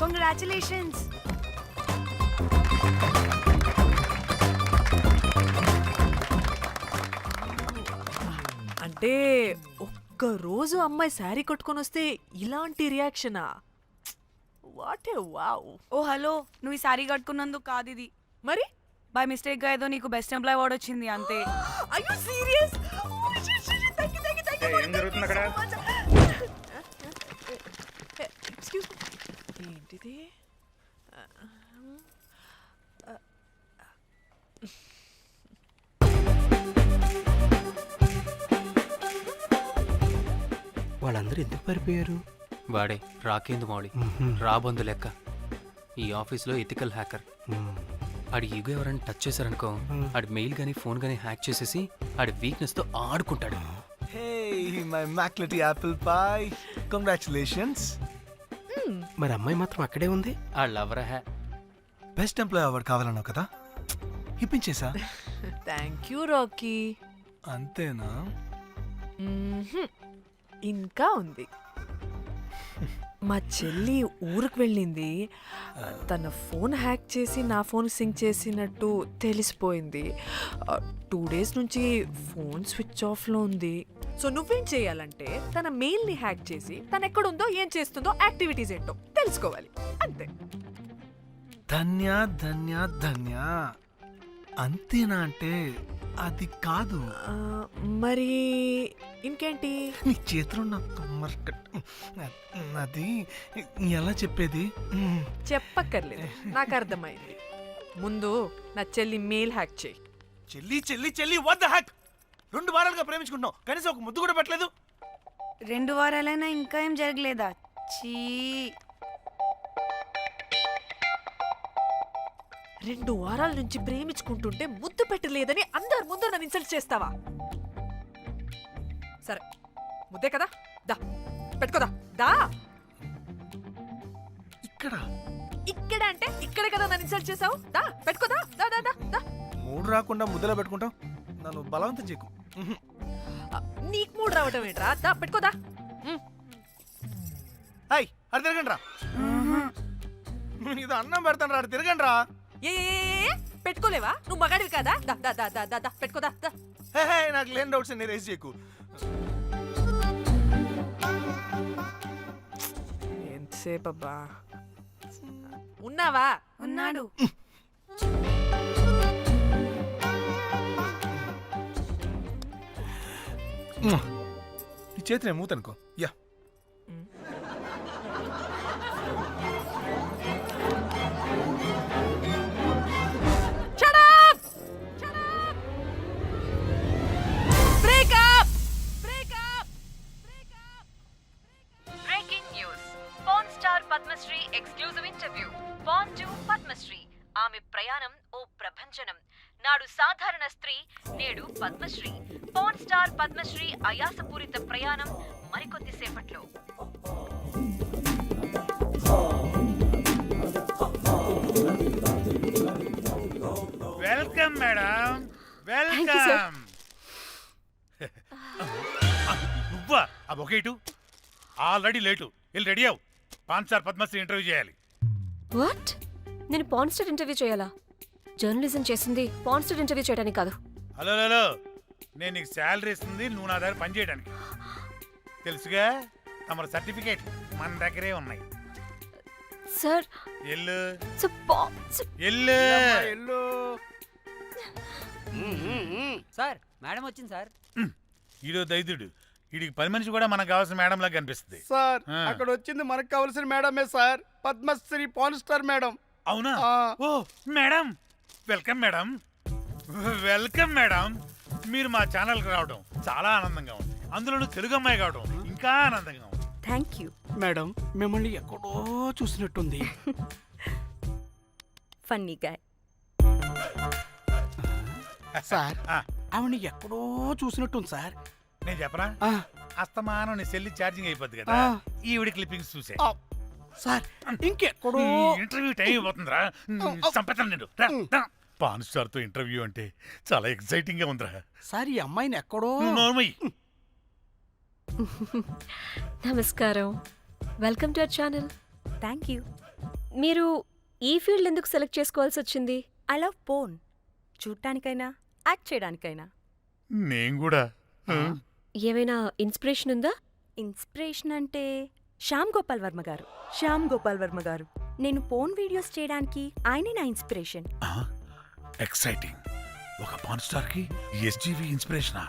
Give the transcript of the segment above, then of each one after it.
Congratulations అంటే ఒక్క రోజు అమ్మాయి శారీ కట్టుకొని వస్తే ఇలాంటి రియాక్షనా? What a wow. Oh hello. నువ్వు ఈ సారీ కట్టుకున్నందుకు కాదు ఇది. మరి? బై మిస్టేక్గా ఏదో నీకు బెస్ట్ ఎంప్లాయ్ అవార్డ్ వచ్చింది అంతే. అయ్యో సీరియస్ ఏం జరుగుతుంది అక్కడ? ఏంటిది వాళ్ళందరూ ఎందుకు పారిపోయారు? వాడే రాకేందు మౌళి రాబందు లెక్క. ఈ ఆఫీస్లో ఎథికల్ హ్యాకర్. ఆడి ఈగో ఎవరైనా టచ్ చేశారనుకో ఆడి మెయిల్ కానీ ఫోన్ కానీ హ్యాక్ చేసేసి ఆడి వీక్నెస్తో ఆడుకుంటాడు. Hey, my Maclity apple pie. Congratulations. మరి అమ్మాయి మాత్రం అక్కడే ఉంది? ఆ లవర్ హ్యా బెస్ట్ ఎంప్లాయ్ అవార్డు కావాలన్నావు కదా? ఇప్పించేసా? థ్యాంక్ యూ రాకీ అంతేనా? ఇంకా ఉంది. మా చెల్లి ఊరికి వెళ్ళింది. తన ఫోన్ హ్యాక్ చేసి నా ఫోన్ సింక్ చేసినట్టు తెలిసిపోయింది. టూ డేస్ నుంచి ఫోన్ స్విచ్ ఆఫ్లో ఉంది. సో నువ్వేం చేయాలంటే తన మెయిల్ని హ్యాక్ చేసి తను ఎక్కడుందో ఏం చేస్తుందో యాక్టివిటీస్ ఏంటో తెలుసుకోవాలి. అంతే. ధన్య ధన్య ధన్య. అంతేనా అంటే అది కాదు. ఆ, మరి ఇంకేంటి? నీ చేతిలో నా కమ్మర్ కట్. అది ఎలా చెప్పేది? చెప్పక్కర్లేదు. నాకు అర్థమైంది ముందు నా చెల్లి మెయిల్ హ్యాక్ చేయి. చెల్లి చెల్లి చెల్లి వద్ద హ్యాక్ రెండు వారాలుగా ప్రేమించుకుంటున్నావు. కనీసం ఒక ముద్దు కూడా పెట్టలేదు. రెండు వారాలైనా ఇంకా ఏం జరగలేదా? చీ. రెండు వారాల నుంచి ప్రేమించుకుంటుంటే ముద్దు పెట్టలేదని అందరి ముందు నన్ను ఇన్సల్ట్ చేస్తావా? సరే ముద్దే కదా? దా పెట్టుకోదా? దా. ఇక్కడ? ఇక్కడ అంటే ఇక్కడే కదా నన్ను ఇన్సల్ట్ చేసావు? దా పెట్టుకోదా దా దా దా దా. మూడు రాకుండా ముద్దలో పెట్టుకుంటాం నన్ను బలవంతం చేయకు. నీకు మూడు రావటం ఏంట్రా? దా పెట్టుకోదా. హాయ్ అది తిరగండి రా నేను ఇది అన్నం పెడతాను రా తిరగండి రా ఏ ఏ, ఏ, ఏ, పెట్టుకోలేవా? నువ్వు మగాడివి కదా? దా దా దా దా దా దా పెట్టుకోదా దా హే, హే, నాకు లేని డౌట్స్ అన్ని రేస్ చేయకు. ఎంతసేపు అబ్బా ఉన్నావా? ఉన్నాడు. నీ చేతి నేను మూతనుకో. మేడం. వెల్కమ్ నువ్వా? ఆ బొకేటు ఆల్రెడీ లేటు వెళ్ళి రెడీ అవు పాన్ సార్ పద్మశ్రీ ఇంటర్వ్యూ చేయాలి. వాట్ నేను పాన్స్టర్ ఇంటర్వ్యూ చేయాలా? జర్నలిజం చేసింది పాన్స్టర్ ఇంటర్వ్యూ చేయడానికి కాదు. హలో హలో నేను నీకు శాలరీ ఇస్తుంది నువ్వు నా దగ్గర పని చేయడానికి. తెలుసుగా? తమరు సర్టిఫికేట్ మన దగ్గరే ఉన్నాయి. సార్ ఎల్లు. ఎల్లు. ఎల్లు. సార్ మేడం వచ్చింది సార్. ఈడో దైదుడు వీడికి పని మనిషి కూడా మనకు కావాల్సిన మేడం లాగా కనిపిస్తుంది. సార్. అక్కడ వచ్చింది మనకు కావాల్సిన మేడమే sir. Padmasri porn star madam. అవునా? ఆ. ఓ madam welcome madam. Welcome madam. మీరు మా ఛానల్కి రావడం చాలా ఆనందంగా ఉంది. అందులోనూ తెలుగు అమ్మాయి కావడం ఇంకా ఆనందంగా ఉంది. థ్యాంక్ యూ మేడం మిమ్మల్ని ఎక్కడో చూసినట్టుంది. Funny guy sir. ఆవిడ ఎక్కడో చూసినట్టుంది సార్. నేను చెప్పనా? ఆ, అస్తమానం నీ సెల్లి ఛార్జింగ్ అయిపోద్ది కదా. ఈవిడ క్లిప్పింగ్స్ చూసే. సార్ ఇంకెక్కడో ఇంటర్వ్యూ టైం అయిపోతుందిరా. చంపేతాను నేను. పాన్ స్టార్తో ఇంటర్వ్యూ అంటే చాలా ఎక్సైటింగ్గా ఉందిరా. సార్ ఈ అమ్మాయిని ఎక్కడో నమస్కారం. Welcome to our channel. Thank you. మీరు ఈ ఫీల్డ్ ఎందుకు సెలెక్ట్ చేసుకోవాల్సి వచ్చింది? I love porn. చూడటానికైనా యాక్ట్ చేయడానికైనా. నేను కూడా. ఏమైనా ఇన్స్పిరేషన్ ఉందా? ఇన్స్పిరేషన్ అంటే శ్యామ్ గోపాల్ వర్మ గారు. శ్యామ్ గోపాల్ వర్మ గారు. నేను పోన్ వీడియోస్ చేయడానికి ఆయనే నా ఇన్స్పిరేషన్. ఎక్సైటింగ్. ఒక పాన్ స్టార్కి ఎస్జీవి ఇన్స్పిరేషనా?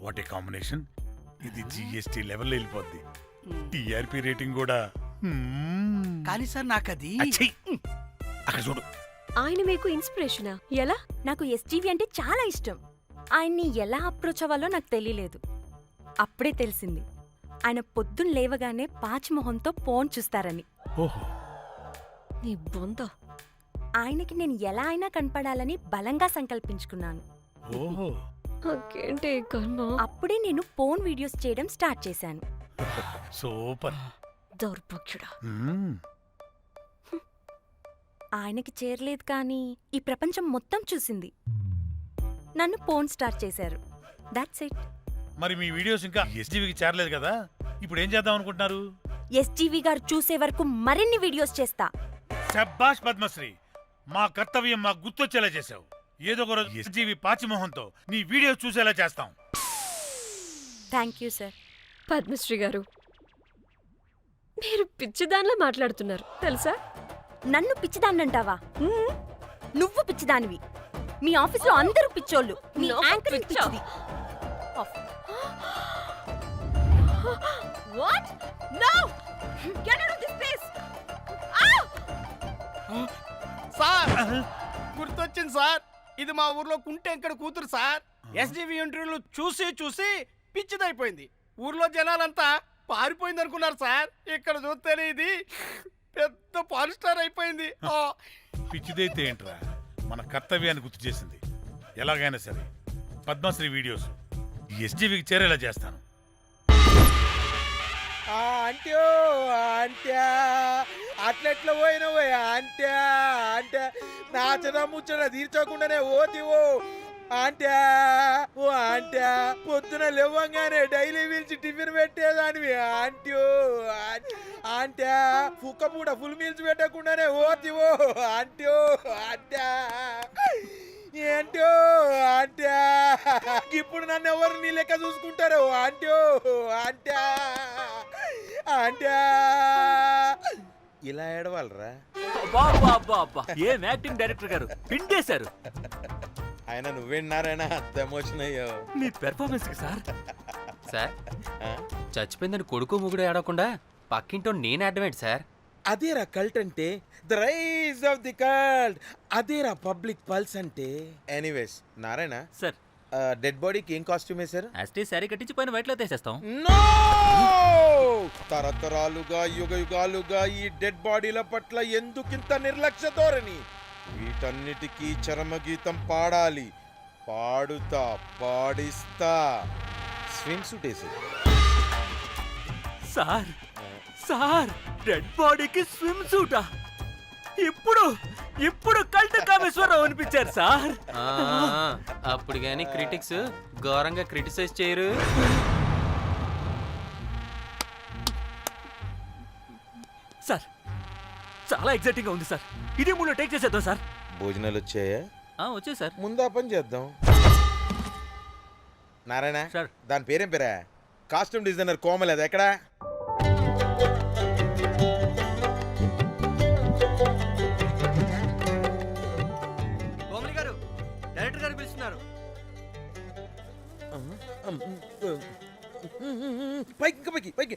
What a combination. ఇది జిఎస్టీ లెవెల్ వెళ్ళిపోద్ది. టిఆర్పి రేటింగ్ కూడా. కానీ సార్ నాకు అది! అక్కడ చూడు. ఆయన మీకు ఇన్స్పిరేషనా ఎలా? నాకు ఎస్జీవి అంటే చాలా ఇష్టం. ఆయన్ని ఎలా అప్రోచ్ అవ్వాలో నాకు తెలియలేదు. అప్పుడే తెలిసింది. ఆయన పొద్దున్న లేవగానే పాచిమొహంతో పోన్ చూస్తారని. ఓహో. నీ బొంద ఆయనకి నేను ఎలా అయినా కనపడాలని బలంగా సంకల్పించుకున్నాను. ఓహో. నాకేంటి ఈ కర్మ? అప్పుడే నేను పోన్ వీడియోస్ చేయడం స్టార్ట్ చేశాను. సూపర్. దౌర్భాగ్యుడా. మ్మ్. ఆయనకి చేరలేదు కానీ ఈ ప్రపంచం మొత్తం చూసింది. నన్ను పోన్ స్టార్ట్ చేశారు. దాట్స్ ఇట్ మరి మీ వీడియోస్ ఇంకా ఎస్జీవికి చేరలేదు కదా? ఇప్పుడు ఏం చేద్దాం అనుకుంటున్నారు? ఎస్జీవి గారు చూసే వరకు మరిన్ని వీడియోస్ చేస్తా. శబ్బాష్ పద్మశ్రీ మా కర్తవ్యం మాకు గుర్తొచ్చేలా చేసావు ఏదో ఒక రోజు ఎస్జీవి పాచిమోహంతో నీ వీడియోస్ చూసేలా చేస్తాం. థ్యాంక్ యూ సార్ పద్మశ్రీ గారు మీరు పిచ్చిదానిలా మాట్లాడుతున్నారు తెలుసా? నన్ను పిచ్చిదాన్నంటావా. నువ్వు పిచ్చిదానివి. మీ ఆఫీస్లో అందరూ పిచ్చోళ్ళు. మీ పిచ్చా? పిచ్చిది. What no get out of this place sir గుర్తొచ్చింది సార్. ఇది మా ఊర్లో కుంటే ఇక్కడ కూతురు సార్. ఎస్జీవి ఇంటర్వ్యూలు చూసి చూసి పిచ్చిదైపోయింది. ఊర్లో జనాలంతా పారిపోయింది అనుకున్నారు సార్. ఇక్కడ చూస్తేనే ఇది పాన్ స్టార్ అయిపోయింది. ఆ. పిచ్చిదైతే ఏంట్రా? మన కర్తవ్యాన్ని గుర్తు చేసింది. ఎలాగైనా సరే పద్మశ్రీ వీడియోస్ ఎస్జీవికి చేరేలా చేస్తాను. అంట్యో అంట్యా అట్లెట్లా అంట్యా అంటే నా చిన్న ముచ్చట తీర్చకుండానే ఓతివో అంట్యా ఓ అంట్యా పొద్దున లేవంగానే డైలీ పిలిచి టిఫిన్ పెట్టేదానివి ఆంట్యో అంట్యా కుక్క పూట ఫుల్ మీల్స్ పెట్టకుండానే ఓతివో అంట్యో అంట్యా ఏంటో అంట్యా ఇప్పుడు నన్ను ఎవరు నీ లెక్క చూసుకుంటారు అంటో అంట్యా అంట్యా ఇలా ఏడవాలరా? అబ్బా అబ్బా అబ్బా ఏం యాక్టింగ్ డైరెక్టర్ గారు? పిండేశారు ఆయన నువ్వేనారాయణ అంత ఎమోషన్ అయ్యో. మీ పెర్ఫార్మెన్స్కి సార్. సార్? చచ్చిపోయిందని కొడుకు ముగుడు ఏడవకుండా పక్కింటో నేను అడ్డమేంటి సార్. అదేరా కల్ట్ అంటే? The rise of the cult అదేరా పబ్లిక్ పల్స్ అంటే? Anyways Narayana sir. డెడ్ బాడీకి ఏం కాస్ట్యూమ్ వేశారు? యాస్టీ శారీ కట్టించి పైన వైట్లో తీసేస్తాం నో తరతరాలుగా యుగ యుగాలుగా ఈ డెడ్ బాడీల పట్ల ఎందుకింత నిర్లక్ష్య ధోరణి? వీటన్నిటికీ చరమగీతం పాడాలి. పాడుతా పాడిస్తా. స్విమ్ సూట్ వేసి సార్ సార్ డెడ్ బాడీకి స్విమ్ సూటా. ఇప్పుడు ఇప్పుడు కల్ట్ కామేశ్వరరావు అనిపించారు సార్. ఆ, అప్పుడు కానీ క్రిటిక్స్ ఘోరంగా క్రిటిసైజ్ చేయరు. సార్ చాలా ఎగ్జైటింగ్గా ఉంది సార్ ఇది మూడు టేక్ చేసేద్దాం సార్ భోజనాలు వచ్చాయా? వచ్చే సార్ ముందా పని చేద్దాం. నారాయణ సార్. దాని పేరేం పేరా? కాస్ట్యూమ్ డిజైనర్ కోమల్ అది ఎక్కడా? కోమలి గారు డైరెక్టర్ గారు పిలుస్తున్నారు. పైకి ఇంకా పైకి. పైకి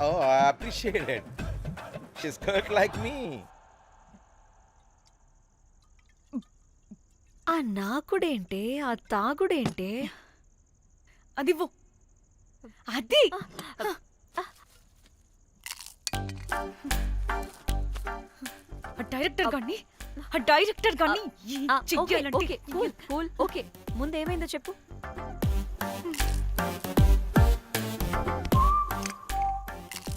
oh I appreciate it she's cult like me ఆ నాకుడేంటే ఆ తాగుడేంటే? అది. అది! ఆ డైరెక్టర్ గాని ఆ డైరెక్టర్ గాని ఓకే చెయ్యాలంటే ఓకే కూల్ కూల్ ఓకే ముందు ఏమైందో చెప్పు.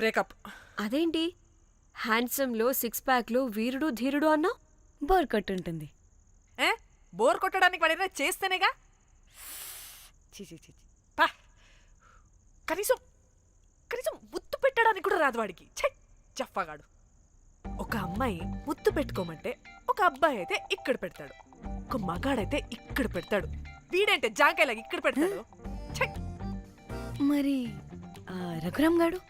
బ్రేకప్. అదేంటి? హ్యాండ్సమ్లో సిక్స్ ప్యాక్లో వీరుడు ధీరుడు అన్నా? బోర్ ఉంటుంది ఏ? బోర్ కొట్టడానికి చేస్తేనేగా? ఛీ, ఛీ, ఛీ. పా. కనీసం కనీసం ముత్తు పెట్టడానికి కూడా రాదు వాడికి. ఛై చెప్పగాడు ఒక అమ్మాయి ముత్తు పెట్టుకోమంటే ఒక అబ్బాయి అయితే ఇక్కడ పెడతాడు. ఒక మగాడైతే ఇక్కడ పెడతాడు. వీడంటే జాంకాయలాగా ఇక్కడ పెడతాడు. ఛై. మరి ఆ, రఘురామ్ గాడు?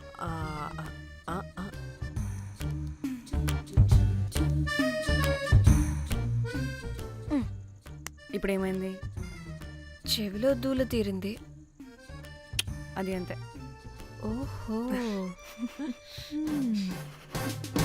ఆ, ఆ, ఆ, ఇప్పుడు ఏమైంది చెవిలో దూల తీరింది. అది అంతే. ఓహో.